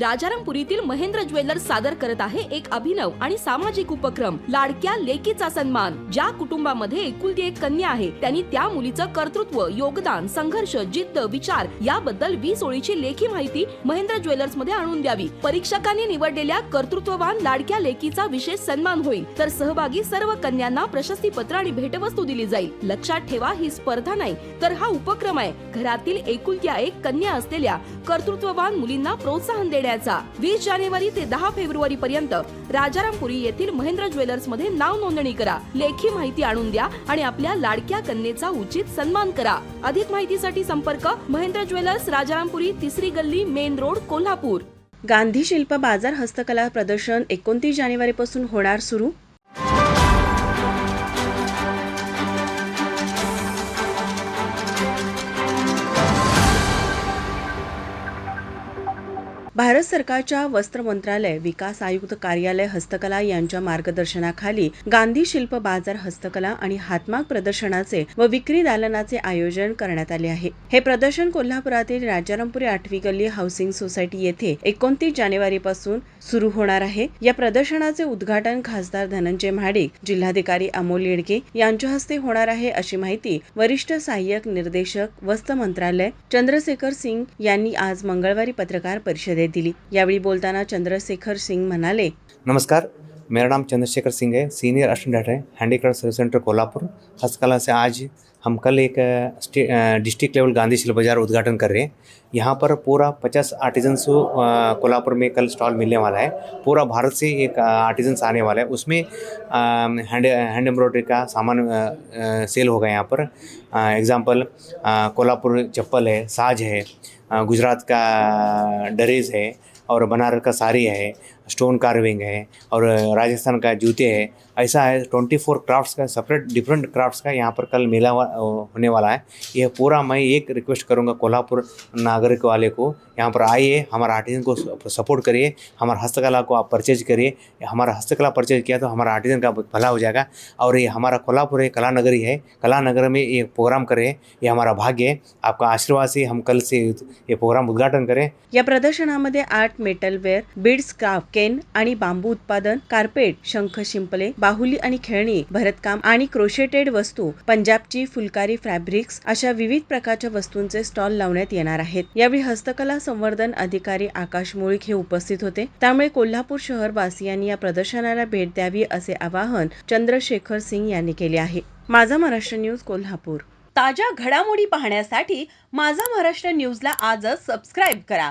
राजारामपुरीतील Mahendra jewellers सादर करत आहे एक अभिनव आणि सामाजिक उपक्रम लाडक्या लेकीचा सन्मान ज्या कुटुंबामध्ये एकुलती एक कन्या आहे. त्यांनी त्या मुलीचं कर्तृत्व योगदान संघर्ष जिद्द विचार याबद्दल वीस ओळीची लेखी माहिती महेंद्र ज्वेलर्समध्ये आणून द्यावी. परीक्षकांनी निवडलेल्या कर्तृत्ववान लाडक्या लेकीचा विशेष सन्मान होईल. तर सहभागी सर्व कन्यांना प्रशस्ती पत्र आणि भेटवस्तू दिली जाईल. लक्षात ठेवा ही स्पर्धा नाही तर हा उपक्रम आहे. घरातील एकुलत्या एक कन्या असलेल्या कर्तृत्ववान मुलींना प्रोत्साहन देण्याचा वीस जानेवारी ते दहा फेब्रुवारी पर्यंत राजारामपुरी येथील महेंद्र ज्वेलर्समध्ये नाव नोंदणी करा. लेखी माहिती आणून द्या आणि आपल्या लाडक्या कन्येचा उचित सन्मान करा. अधिक माहितीसाठी संपर्क महेंद्र ज्वेलर्स राजारामपुरी तिसरी गल्ली मेन रोड कोल्हापूर. गांधी शिल्प बाजार हस्तकला प्रदर्शन एकोणतीस जानेवारीपासून होणार सुरू. भारत सरकारच्या वस्त्र मंत्रालय विकास आयुक्त कार्यालय हस्तकला यांच्या मार्गदर्शनाखाली गांधी शिल्प बाजार हस्तकला आणि हातमाग प्रदर्शनाचे व विक्री दालनाचे आयोजन करण्यात आले आहे. हे प्रदर्शन कोल्हापुरातील राजारामपुरी आठवी गल्ली हाऊसिंग सोसायटी येथे एकोणतीस जानेवारी पासून सुरू होणार आहे. या प्रदर्शनाचे उद्घाटन खासदार धनंजय महाडिक जिल्हाधिकारी अमोल येडके यांच्या हस्ते होणार आहे अशी माहिती वरिष्ठ सहाय्यक निर्देशक वस्त्र मंत्रालय चंद्रशेखर सिंग यांनी आज मंगळवारी पत्रकार परिषदेत दिली. यावेळी बोलताना चंद्रशेखर सिंग म्हणाले नमस्कार. मेरा नाम चंद्रशेखर सिंह है सीनियर असिस्टेंट है हैंडीक्राफ्ट सर्विस सेंटर कोल्हापुर। हस्तकला से आज हम कल एक डिस्ट्रिक्ट लेवल गांधी शिल्प बाज़ार उद्घाटन कर रहे हैं। यहाँ पर पूरा पचास आर्टिजन्स कोल्हापुर में कल स्टॉल मिलने वाला है। पूरा भारत से एक आर्टिजन्स आने वाला है। उसमें हैंड हैंड एम्ब्रॉयडरी का सामान सेल होगा यहाँ पर। एग्जांपल कोल्हापुर चप्पल है, साज है गुजरात का डरेज है और बनारस का साड़ी है स्टोन कार्विंग है और राजस्थान का जूते है। ऐसा है, ट्वेंटी फोर क्राफ्ट्स का, सेपरेट डिफरेंट क्राफ्ट्स का यहाँ पर कल मेला होने वाला है। यह पूरा मैं एक रिक्वेस्ट करूँगा कोल्हापुर नागरिक वाले को, यहाँ पर आइए, हमारा आर्टिजन को सपोर्ट करिए, हमारा हस्तकला को आप परचेज करिए। हमारा हस्तकला परचेज किया तो हमारा आर्टिजन का भला हो जाएगा। और ये हमारा कोल्हापुर है, कला नगरी है, कला नगर में ये प्रोग्राम करें, ये हमारा भाग्य है। आपका आशीर्वाद से हम कल से ये प्रोग्राम उद्घाटन करें। या प्रदर्शनामध्ये art, metalware, beads craft cane आणि बांबू उत्पादन कार्पेट शंख शिंपले बाहुली आणि खेळणी भरतकाम आणि क्रोशेटेड वस्तू पंजाबची फुलकारी फॅब्रिक्स अशा विविध प्रकारच्या वस्तूंचे स्टॉल लावण्यात येणार आहेत. यावेळी हस्तकला संवर्धन अधिकारी आकाश मुळीक हे उपस्थित होते. त्यामुळे कोल्हापूर शहरवासियांनी या प्रदर्शनाला भेट द्यावी असे आवाहन चंद्रशेखर सिंग यांनी केले आहे. माझा महाराष्ट्र न्यूज कोल्हापूर. ताज्या घडामोडी पाहण्यासाठी माझा महाराष्ट्र न्यूजला आजच सबस्क्राईब करा.